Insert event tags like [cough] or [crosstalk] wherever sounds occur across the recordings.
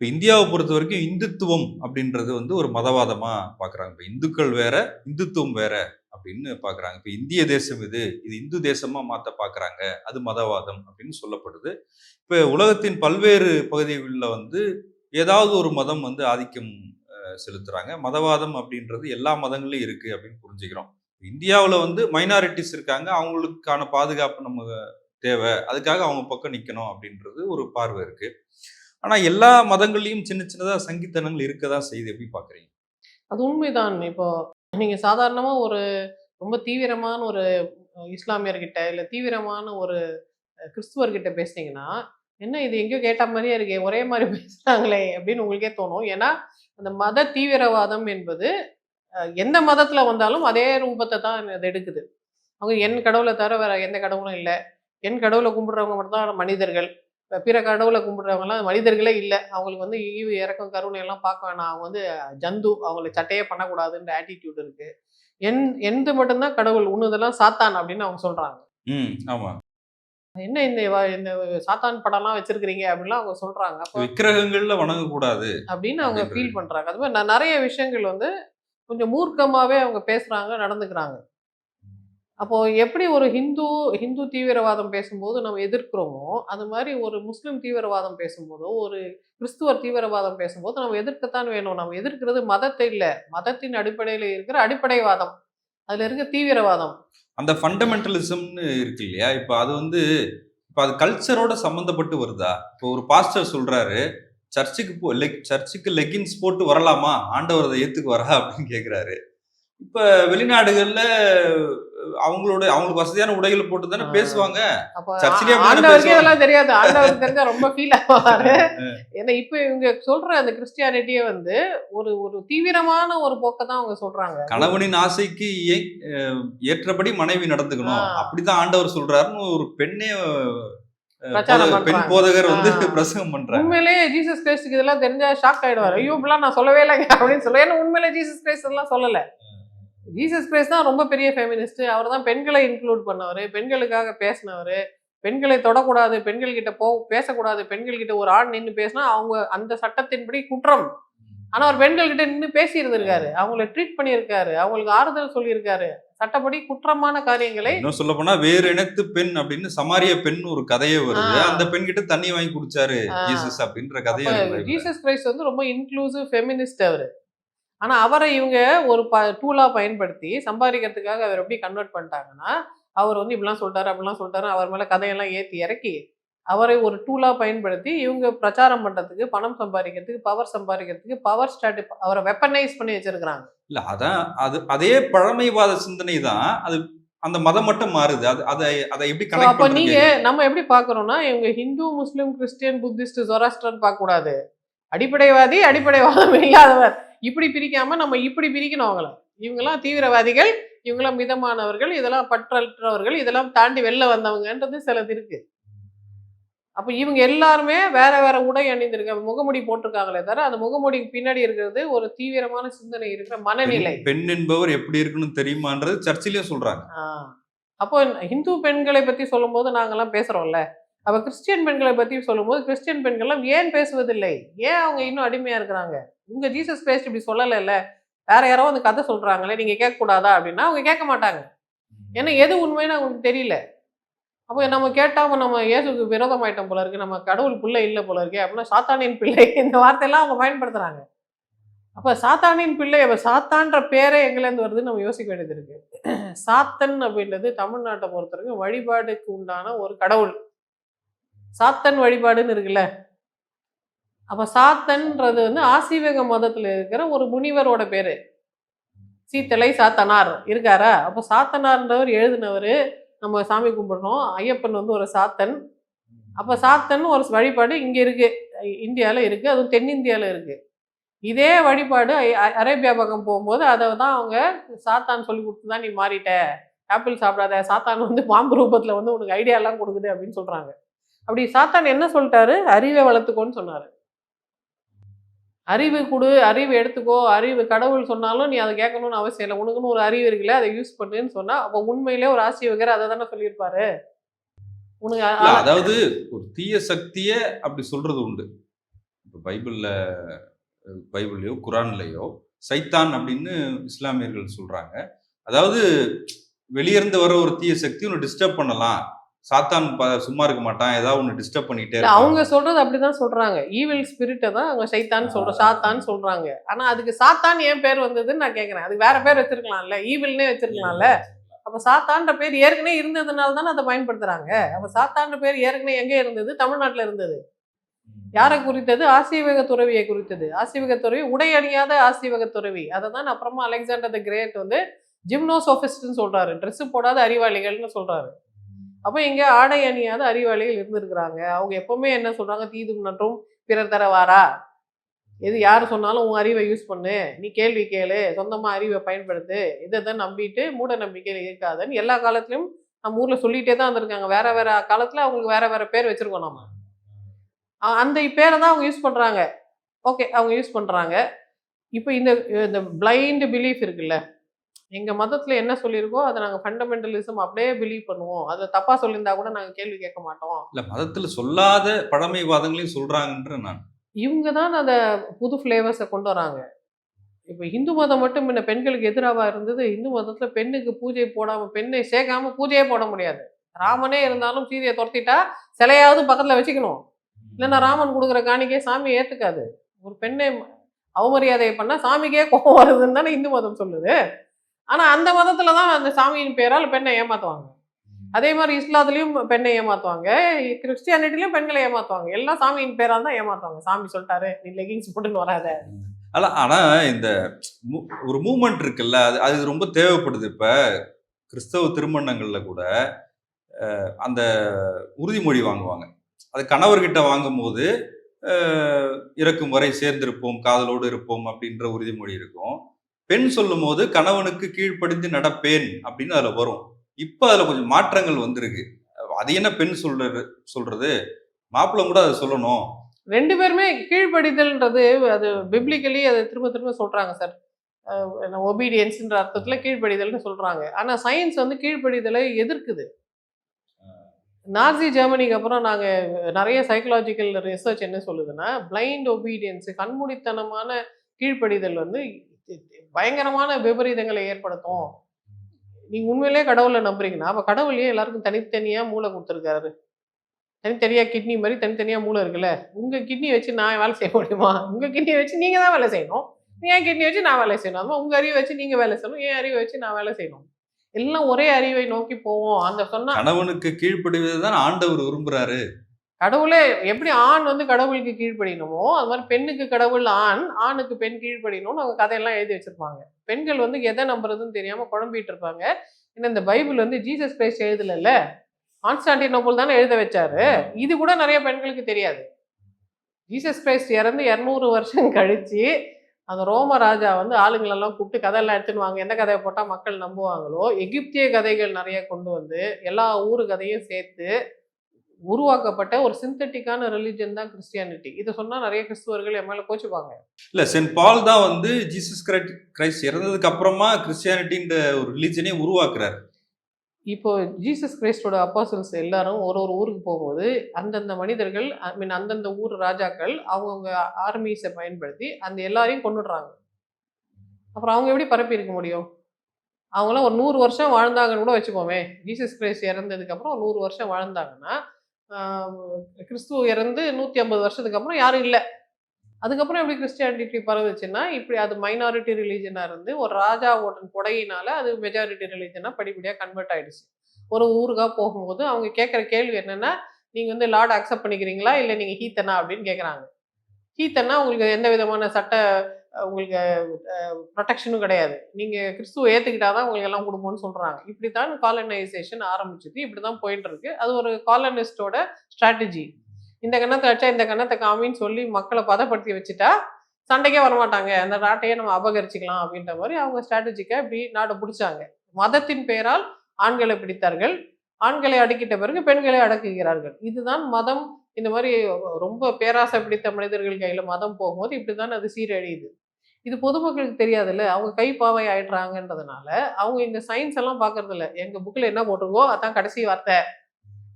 இப்போ இந்தியாவை பொறுத்த வரைக்கும் இந்துத்துவம் அப்படின்றது வந்து ஒரு மதவாதமாக பார்க்குறாங்க இப்போ இந்துக்கள் வேற இந்துத்துவம் வேற அப்படின்னு பார்க்குறாங்க இப்போ இந்திய தேசம் இது இது இந்து தேசமாக மாற்ற பார்க்குறாங்க அது மதவாதம் அப்படின்னு சொல்லப்படுது. இப்போ உலகத்தின் பல்வேறு பகுதிகளில் வந்து ஏதாவது ஒரு மதம் வந்து ஆதிக்கம் செலுத்துகிறாங்க மதவாதம் அப்படின்றது எல்லா மதங்களையும் இருக்குது அப்படின்னு புரிஞ்சுக்கிறோம். இந்தியாவில் வந்து மைனாரிட்டிஸ் இருக்காங்க. அவங்களுக்கான பாதுகாப்பு நம்ம தேவை. அதுக்காக அவங்க பக்கம் நிற்கணும் அப்படின்றது ஒரு பார்வை இருக்குது ஆனால் எல்லா மதங்கள்லையும் சின்ன சின்னதாக சங்கீதனங்கள் இருக்க தான் செய்யுது. எப்படி பார்க்குறீங்க? அது உண்மைதான். இப்போ நீங்கள் சாதாரணமாக ஒரு ரொம்ப தீவிரமான ஒரு இஸ்லாமியர்கிட்ட இல்லை தீவிரமான ஒரு கிறிஸ்துவர்கிட்ட பேசுனீங்கன்னா என்ன இது எங்கேயோ கேட்ட மாதிரியே இருக்கே ஒரே மாதிரி [laughs] பேசுகிறாங்களே அப்படின்னு உங்களுக்கே தோணும். ஏன்னா அந்த மத தீவிரவாதம் என்பது எந்த மதத்தில் வந்தாலும் அதே ரூபத்தை தான் அது எடுக்குது. அவங்க என் கடவுளை தவிர வேற எந்த கடவுளும் இல்லை. என் கடவுளை கும்பிடுறவங்க மட்டும் தான் மனிதர்கள். இப்ப பிற கடவுளை கும்பிடுறவங்கலாம் மனிதர்களே இல்லை. அவங்களுக்கு வந்து ஈவு இறக்கம் கருணை எல்லாம் பார்க்க வேணாம். அவங்க வந்து ஜந்து அவங்களை சட்டையே பண்ணக்கூடாதுன்ற ஆட்டிடியூட் இருக்கு. என் எந்த மட்டும்தான் கடவுள் உன்னதெல்லாம் சாத்தான் அப்படின்னு அவங்க சொல்றாங்க. ம் என்ன இந்த சாத்தான் படம்லாம் வச்சிருக்கிறீங்க அப்படின்லாம் அவங்க சொல்றாங்க. விக்கிரகங்கள்ல வணங்கக்கூடாது அப்படின்னு அவங்க. ஃபீல் பண்றாங்க. அது மாதிரி நான் நிறைய விஷயங்கள் வந்து கொஞ்சம் மூர்க்கமாவே அவங்க பேசுறாங்க நடந்துக்கிறாங்க. அப்போ எப்படி ஒரு ஹிந்து ஹிந்து தீவிரவாதம் பேசும்போது நம்ம எதிர்க்கிறோமோ அது மாதிரி ஒரு முஸ்லீம் தீவிரவாதம் பேசும்போதோ ஒரு கிறிஸ்துவர் தீவிரவாதம் பேசும்போது நம்ம எதிர்க்கத்தான் வேணும். நம்ம எதிர்க்கிறது மதத்தை இல்லை. மதத்தின் அடிப்படையில் இருக்கிற அடிப்படைவாதம். அதில் இருக்க தீவிரவாதம். அந்த ஃபண்டமெண்டலிசம்னு இருக்கு இல்லையா? இப்போ அது வந்து இப்போ அது கல்ச்சரோட சம்மந்தப்பட்டு வருதா? இப்போ ஒரு பாஸ்டர் சொல்கிறாரு சர்ச்சுக்கு போ லெக் சர்ச்சுக்கு லெகின்ஸ் போட்டு வரலாமா? ஆண்டவர் அதை ஏத்துக்கு வரா அப்படின்னு கேட்குறாரு இப்ப வெளிநாடுகள்ல அவங்களோட அவங்களுக்கு வசதியான உடைகளை போட்டு தானே. பேசுவாங்க ஆண்டவருக்கே. இதெல்லாம் தெரியாது ஆண்டவருக்கு தெரிஞ்சா ரொம்ப ஃபீல் ஆவாரு ஏன்னா இப்ப இவங்க சொல்ற அந்த கிறிஸ்டியானிட்டியே வந்து ஒரு ஒரு தீவிரமான ஒரு போக்கை தான் அவங்க சொல்றாங்க கணவனின் ஆசைக்கு ஏற்றபடி மனைவி நடந்துக்கணும். அப்படிதான் ஆண்டவர் சொல்றாருன்னு ஒரு பெண்ணே பெண். போதகர் வந்து. பிரசங்கம் பண்றாங்க உண்மையிலேயே ஜீசஸ் கிரைஸ்டுக்கு இதெல்லாம் தெரிஞ்சா ஷாக் ஆயிடுவாரு ஐயோ இப்படிலாம் நான் சொல்லவே இல்லைங்க அப்படின்னு சொல்ல ஏன்னா உண்மையிலே ஜீசஸ் கிரைஸ்ட் எல்லாம் சொல்லல ஜீசஸ் கிரைஸ்ட் தான் ரொம்ப பெரிய ஃபெமினிஸ்ட் அவர் தான் பெண்களை இன்க்ளூட் பண்ணவர். பெண்களுக்காக பேசினவர். பெண்களை தொடக்கூடாது. பெண்கள் கிட்ட போ பேசக்கூடாது. பெண்கள் கிட்ட ஒரு ஆண் நின்று பேசினா அவங்க அந்த சட்டத்தின்படி குற்றம். ஆனா அவர் பெண்கள் கிட்ட நின்று பேசி இருந்திருக்காரு அவங்கள ட்ரீட் பண்ணியிருக்காரு. அவங்களுக்கு ஆறுதல் சொல்லியிருக்காரு. சட்டப்படி குற்றமான காரியங்களை இன்னும் சொல்ல போனா வேறு இனத்து பெண் அப்படின்னு சமாரிய பெண் ஒரு கதையே வருது. அந்த பெண் கிட்ட தண்ணி வாங்கி குடிச்சாரு. ஜீசஸ் அப்படின்ற கதையே. ஜீசஸ் கிரைஸ்ட் வந்து ரொம்ப இன்க்ளூசிவ் ஃபெமினிஸ்ட் அவர். ஆனா அவரை இவங்க ஒரு ப டூலா பயன்படுத்தி சம்பாதிக்கிறதுக்காக அவர் எப்படி கன்வெர்ட் பண்ணிட்டாங்கன்னா அவர் வந்து இப்படிலாம் சொல்லிட்டாரு அப்படிலாம் சொல்லிட்டாரு அவர் மேல கதையெல்லாம் ஏத்தி இறக்கி அவரை ஒரு டூலா பயன்படுத்தி இவங்க பிரச்சாரம் பண்றதுக்கு பணம் சம்பாதிக்கிறதுக்கு பவர் சம்பாதிக்கிறதுக்கு பவர் ஸ்டாட் அவரை வெப்பனைஸ் பண்ணி வச்சிருக்கிறாங்க. இல்ல அதான் அது அதே பழமைவாத சிந்தனை தான் அது அந்த மதம் மட்டும் மாறுது அது அதை அதை எப்படி கனெக்ட் அப்ப பண்றீங்க நீங்க நம்ம எப்படி பாக்குறோம்னா இவங்க Hindu Muslim Christian Buddhist Zoroaster பார்க்க கூடாது அடிப்படைவாதி அடிப்படைவாதம் இல்லாதவர். இப்படி பிரிக்காம நம்ம இப்படி பிரிக்கணும் அவங்கள. இவங்கெல்லாம் தீவிரவாதிகள் இவங்கெல்லாம் மிதமானவர்கள் இதெல்லாம் பற்றற்றவர்கள் இதெல்லாம் தாண்டி வெளில வந்தவங்கன்றது சிலது இருக்கு. அப்ப இவங்க எல்லாருமே வேற வேற உடை அணிந்திருக்காங்க முகமுடி போட்டிருக்காங்களே தவிர அந்த முகமுடிக்கு பின்னாடி இருக்கிறது ஒரு தீவிரமான சிந்தனை இருக்கிற மனநிலை. பெண் என்பவர் எப்படி இருக்கணும்னு தெரியுமான்றது சர்ச்சிலயும் சொல்றாங்க. அப்போ ஹிந்து பெண்களை பத்தி சொல்லும்போது நாங்கெல்லாம் பேசுறோம்ல. அப்ப கிறிஸ்டியன் பெண்களை பத்தி சொல்லும்போது கிறிஸ்டியன் பெண்கள்லாம் ஏன் பேசுவதில்லை? ஏன் அவங்க இன்னும் அடிமையா இருக்கிறாங்க? உங்க ஜீசஸ் கிரைஸ்ட் இப்படி சொல்லலைல்ல? வேற யாரோ அந்த கதை சொல்றாங்களே நீங்க கேட்கக்கூடாதா அப்படின்னா அவங்க கேட்க மாட்டாங்க. ஏன்னா எது உண்மைன்னு அவங்களுக்கு தெரியல. அப்போ நம்ம கேட்டாம நம்ம இயேசுக்கு விரோதம் ஆயிட்டோம் போல இருக்கு. நம்ம கடவுள் பிள்ளை இல்லை போல இருக்கே அப்படின்னா சாத்தானின் பிள்ளை இந்த வார்த்தையெல்லாம் அவங்க பயன்படுத்துறாங்க. அப்போ சாத்தானின் பிள்ளை அப்போ சாத்தான்ற பேரே எங்கேருந்து வருதுன்னு நம்ம யோசிக்க வேண்டியது இருக்கு. சாத்தன் அப்படின்றது தமிழ்நாட்டை பொறுத்த வரைக்கும் வழிபாடுக்கு உண்டான ஒரு கடவுள். சாத்தன் வழிபாடுன்னு இருக்குல்ல? அப்போ சாத்தன்றது வந்து ஆசீவக மதத்தில் இருக்கிற ஒரு முனிவரோட பேர். சீத்தலை சாத்தனார் இருக்காரா? அப்போ சாத்தனார்ன்றவர் எழுதினவர் நம்ம சாமி கும்பிடுறோம். ஐயப்பன் வந்து ஒரு சாத்தன். அப்போ சாத்தன் ஒரு வழிபாடு இங்கே இருக்கு. இந்தியாவில் இருக்குது அதுவும் தென்னிந்தியாவில் இருக்குது இதே வழிபாடு ஐ- அ- அரேபியா பக்கம் போகும்போது அதை தான் அவங்க சாத்தான் சொல்லி கொடுத்து தான் நீ மாறிட்ட. ஆப்பிள் சாப்பிடாத. சாத்தான் வந்து பாம்பு ரூபத்தில் வந்து உனக்கு ஐடியாலாம் கொடுக்குது அப்படின்னு சொல்கிறாங்க அப்படி சாத்தான் என்ன சொல்லிட்டாரு? அறிவை வளர்த்துக்கோன்னு சொன்னார். அறிவு கொடு அறிவு எடுத்துக்கோ அறிவு கடவுள் சொன்னாலும் நீ அதை கேட்கணும்னு அவசியம் இல்லை. உனக்குன்னு ஒரு அறிவு இருக்குல்ல அதை யூஸ் பண்ணுன்னு சொன்னா அப்போ உண்மையிலே ஒரு ஆசிரியர் அதை தானே சொல்லியிருப்பாரு? உனக்கு அதாவது ஒரு தீய சக்திய அப்படி சொல்றது உண்டு. இப்ப இப்போ பைபிளில் பைபிள்லையோ குரான்லேயோ சைத்தான் அப்படின்னு இஸ்லாமியர்கள் சொல்கிறாங்க அதாவது வெளியிருந்து வர ஒரு தீய சக்தி ஒன்று டிஸ்டர்ப் பண்ணலாம். சாத்தான் சும்மா இருக்க மாட்டான். ஏதாவது ஒன்று டிஸ்டர்ப் பண்ணிட்டே. அவங்க சொல்றது அப்படிதான் சொல்றாங்க. ஈவில் ஸ்பிரிட்டை தான் அவங்க சைத்தான் சொல்ற சாத்தான் சொல்றாங்க. ஆனா அதுக்கு சாத்தான் ஏன் பேர் வந்ததுன்னு நான் கேக்குறேன். அதுக்கு வேற பேர் வச்சிருக்கலாம்ல. ஈவில்னே வச்சிருக்கலாம்ல. அப்ப சாத்தான்ற பேர் ஏற்கனவே இருந்ததுனால தானே அதை பயன்படுத்துறாங்க. அப்ப சாத்தான்ற பேர் ஏற்கனவே எங்க இருந்தது? தமிழ்நாட்டுல இருந்தது. யாரை குறித்தது? ஆசீவக துறவியை குறித்தது. ஆசீவக துறவி உடை அணியாத ஆசீவக துறவி. அதை தான் அப்புறமா அலெக்சாண்டர் த கிரேட் வந்து ஜிம்னோசோபிஸ்ட்னு சொல்றாரு. Dress போடாத அறிவாளிகள்னு சொல்றாரு. அப்போ இங்கே ஆடை அணியாத அறிவாளிகள் இருந்திருக்கிறாங்க. அவங்க எப்பவுமே என்ன சொல்கிறாங்க தீது நன்றும் பிறர் தர வாரா? எது யார் சொன்னாலும் உன் அறிவை யூஸ் பண்ணு. நீ கேள்வி கேளு. சொந்தமாக அறிவை பயன்படுத்து. இதை தான் நம்பிட்டு மூட நம்பிக்கையில் இருக்காதுன்னு எல்லா காலத்துலையும் நம்ம ஊரில் சொல்லிகிட்டே தான் இருந்திருக்காங்க வேற வேற காலத்தில் அவங்களுக்கு வேற வேற பேர் வச்சிருக்கோம் நம்ம அந்த பேரை தான் அவங்க யூஸ் பண்ணுறாங்க ஓகே அவங்க யூஸ் பண்ணுறாங்க இப்போ இந்த இந்த பிளைண்ட் பிலீஃப் இருக்குல்ல? எங்க மதத்துல என்ன சொல்லியிருக்கோ அதை நாங்க ஃபண்டமெண்டலிசம் அப்படியே பிலீவ் பண்ணுவோம். அதுல தப்பா சொல்லியிருந்தா கூட நாங்க கேள்வி கேட்க மாட்டோம். இல்ல மதத்துல சொல்லாத பழமைவாதங்களையும் சொல்றாங்கன்ற நான். இவங்க தான் அந்த புது ஃப்ளேவர்ஸை கொண்டு வராங்க. இப்போ இந்து மதம் மட்டும் முன்ன பெண்களுக்கு எதிராவா இருந்தது இந்து மதத்துல பெண்ணுக்கு பூஜை போடாம பெண்ணை சேர்க்காம பூஜையே போட முடியாது. ராமனே இருந்தாலும் சீதையை துரத்திட்டா சிலையாவது பக்கத்துல வச்சுக்கணும். இல்லைன்னா ராமன் கொடுக்குற காணிக்கை சாமி ஏத்துக்காது. ஒரு பெண்ணை அவமரியாதை பண்ணா சாமிக்கே கோபம் வருதுன்னு தானே இந்து மதம் சொல்லுது. ஆனால் அந்த மதத்தில் தான் அந்த சாமியின் பேரால் பெண்ணை ஏமாற்றுவாங்க அதே மாதிரி இஸ்லாத்துலேயும் பெண்ணை ஏமாற்றுவாங்க கிறிஸ்டியானிட்டிலையும் பெண்களை ஏமாற்றுவாங்க எல்லாம் சாமியின் பேரால் தான் ஏமாற்றுவாங்க சாமி சொல்லிட்டாரு நீ லெகிங்ஸ் போட்டுன்னு வராத. அல்ல ஆனால் இந்த மூ- ஒரு மூமெண்ட் இருக்குல்ல அது அது ரொம்ப தேவைப்படுது. இப்போ கிறிஸ்தவ திருமணங்களில் கூட அந்த உறுதிமொழி வாங்குவாங்க. அது கணவர்கிட்ட வாங்கும்போது இறக்கும் வரை சேர்ந்திருப்போம் காதலோடு இருப்போம் அப்படின்ற உறுதிமொழி இருக்கும். பெண் சொல்லும் போது கணவனுக்கு கீழ்ப்படுத்தி நடப்பேன் அப்படின்னு அதுல வரும். இப்போ அதுல கொஞ்சம் மாற்றங்கள் வந்திருக்கு. அது என்ன பெண் சொல்றது சொல்றது? மாப்பிள்ளை கூட அதை சொல்லணும். ரெண்டு பேருமே கீழ்ப்படிதல்ன்றது அது பிப்ளிக்கலி அதை திரும்ப திரும்ப சொல்றாங்க சார் ஒபீடியன்ஸ்ன்ற அர்த்தத்தில் கீழ்ப்படிதல்னு சொல்றாங்க. ஆனால் சயின்ஸ் வந்து கீழ்ப்படிதலை எதிர்க்குது. நாசி ஜெர்மனிக்கு அப்புறம் நாங்கள் நிறைய சைக்கலாஜிக்கல் ரிசர்ச் என்ன சொல்லுதுன்னா பிளைண்ட் ஒபீடியன்ஸ் கண்மூடித்தனமான கீழ்ப்படிதல் வந்து பயங்கரமான விபரீதங்களை ஏற்படுத்தும். நீங்கள் உண்மையிலேயே கடவுளை நம்புறீங்கன்னா அப்போ கடவுள் ஏன் எல்லாருக்கும் தனித்தனியாக மூளை கொடுத்துருக்காரு. தனித்தனியா கிட்னி மாதிரி தனித்தனியாக மூளை இருக்குல்ல. உங்கள் கிட்னி வச்சு நான் வேலை செய்ய முடியுமா? உங்கள் கிட்னியை வச்சு நீங்கள் தான் வேலை செய்யணும். என் கிட்னி வச்சு நான் வேலை செய்யணும்? அதுவும் உங்கள் அறிவை வச்சு நீங்கள் வேலை செய்யணும். என் அறிவை வச்சு நான் வேலை செய்யணும். எல்லாம் ஒரே அறிவை நோக்கி போவோம். அந்த சொன்னா கணவனுக்கு கீழ்ப்படிவது தான் ஆண்டவர் விரும்புறாரு. கடவுளே எப்படி ஆண் வந்து கடவுளுக்கு கீழ்ப்படினமோ அது மாதிரி பெண்ணுக்கு கடவுள் ஆண் ஆணுக்கு பெண் கீழ்ப்படினோம்னு அவங்க கதையெல்லாம் எழுதி வச்சிருப்பாங்க. பெண்கள் வந்து எதை நம்புறதுன்னு தெரியாம குழம்பிட்டு இருப்பாங்க. ஏன்னா இந்த பைபிள் வந்து ஜீசஸ் கிரைஸ்ட் எழுதலைல்ல. கான்ஸ்டான்டினோபிள் தானே எழுத வச்சாரு. இது கூட நிறைய பெண்களுக்கு தெரியாது. ஜீசஸ் கிரைஸ்ட் இறந்து இரநூறு வருஷம் கழிச்சு அந்த ரோம ராஜா வந்து ஆளுங்களெல்லாம் கூப்பிட்டு கதையெல்லாம் எடுத்துன்னு வாங்க எந்த கதையை போட்டால் மக்கள் நம்புவாங்களோ எகிப்திய கதைகள் நிறைய கொண்டு வந்து எல்லா ஊர் கதையும் சேர்த்து உருவாக்கப்பட்ட ஒரு சிந்தட்டிக்கான ரிலிஜன் தான் கிறிஸ்டியானிட்டி இதை சொன்னா நிறைய கிறிஸ்துவர்கள் என் மேல கோச்சுப்பாங்க. இல்ல சென்ட் பால் தான் வந்து ஜீசஸ் கிரைஸ்ட் கிரைஸ்ட் இறந்ததுக்கு அப்புறமா கிறிஸ்டியானிட்டின்ற ஒரு ரிலீஜனே உருவாக்குறாரு. இப்போ ஜீசஸ் கிரைஸ்டோட அப்போசல்ஸ் எல்லாரும் ஒரு ஒரு ஊருக்கு போகும்போது அந்தந்த மனிதர்கள் ஐ மீன் அந்தந்த ஊர் ராஜாக்கள் அவங்கவுங்க ஆர்மிஸை பயன்படுத்தி அந்த எல்லாரையும் கொண்டுடுறாங்க அப்புறம் அவங்க எப்படி பரப்பி இருக்க முடியும்? அவங்களாம் ஒரு நூறு வருஷம் வாழ்ந்தாங்கன்னு கூட வச்சுப்போமே ஜீசஸ் கிரைஸ்ட் இறந்ததுக்கு அப்புறம் ஒரு நூறு வருஷம் வாழ்ந்தாங்கன்னா கிறிஸ்துவ இறந்து நூற்றி ஐம்பது வருஷத்துக்கு அப்புறம் யாரும் இல்லை. அதுக்கப்புறம் எப்படி கிறிஸ்டியானிட்டி பரவுச்சுன்னா இப்படி அது மைனாரிட்டி ரிலீஜனாக இருந்து ஒரு ராஜாவோட கொடையினால அது மெஜாரிட்டி ரிலீஜனாக படிப்படியாக கன்வெர்ட் ஆகிடுச்சு ஒரு ஊருக்காக போகும்போது அவங்க கேட்குற கேள்வி என்னென்னா நீங்கள் வந்து லார்ட் அக்செப்ட் பண்ணிக்கிறீங்களா? இல்லை நீங்கள் ஹீத்தனா அப்படின்னு கேட்குறாங்க ஹீத்தனா உங்களுக்கு எந்த விதமான சட்ட உங்களுக்கு ப்ரொடெக்ஷனும் கிடையாது. நீங்கள் கிறிஸ்துவ ஏற்றுக்கிட்டாதான் உங்களுக்கு எல்லாம் கொடுப்போம்னு சொல்கிறாங்க இப்படி தான் காலனைசேஷன் ஆரம்பிச்சது. இப்படி தான் போயிட்டு இருக்கு அது ஒரு காலனிஸ்டோட ஸ்ட்ராட்டஜி இந்த கண்ணத்தை வச்சா இந்த கண்ணத்தை காமின்னு சொல்லி மக்களை பதப்படுத்தி வச்சுட்டா சண்டைக்கே வரமாட்டாங்க. அந்த நாட்டையே நம்ம அபகரிச்சுக்கலாம் அப்படின்ற மாதிரி அவங்க ஸ்ட்ராட்டஜிக்காக இப்படி நாட்டை பிடிச்சாங்க. மதத்தின் பெயரால் ஆண்களை பிடித்தார்கள். ஆண்களை அடக்கிட்ட பிறகு பெண்களை அடக்குகிறார்கள். இதுதான் மதம். இந்த மாதிரி ரொம்ப பேராசை பிடித்த மனிதர்கள் கையில் மதம் போகும்போது இப்படிதான் அது சீரழியுது. இது பொதுமக்களுக்கு தெரியாதுல்ல. அவங்க கை பாவை ஆயிடுறாங்கன்றதுனால அவங்க இந்த சயின்ஸ் எல்லாம் பார்க்கறது இல்லை எங்கள் புக்கில் என்ன போட்டிருக்கோ அதான் கடைசி வார்த்தை.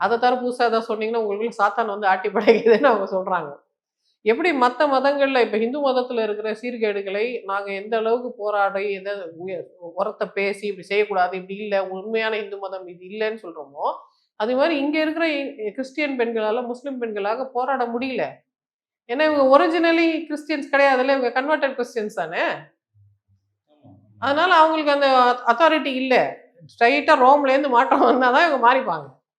அதை தர புதுசாக ஏதாவது சொன்னீங்கன்னா உங்களுக்கு சாத்தான் வந்து ஆட்டி படைக்குதுன்னு அவங்க சொல்கிறாங்க எப்படி மற்ற மதங்களில் இப்போ ஹிந்து மதத்தில் இருக்கிற சீர்கேடுகளை நாங்கள் எந்த அளவுக்கு போராடி எந்த உய- உரத்தை பேசி இப்படி செய்யக்கூடாது இப்படி இல்லை உண்மையான இந்து மதம் இது இல்லைன்னு சொல்கிறோமோ அது மாதிரி இங்கே இருக்கிற கிறிஸ்டியன் பெண்களால் முஸ்லீம் பெண்களாக போராட முடியல. ஏன்னா இவங்க ஒரிஜினலி கிறிஸ்டியன்ஸ் கிடையாதுல்ல இவங்க கன்வெர்டட் கிறிஸ்டியன்ஸ் தானே? அதனால அவங்களுக்கு அந்த அத்தாரிட்டி இல்லை. ஸ்ட்ரைட்டா ரோம்ல இருந்து மாற்றம் வந்தாதான் இவங்க மாறிப்பாங்க.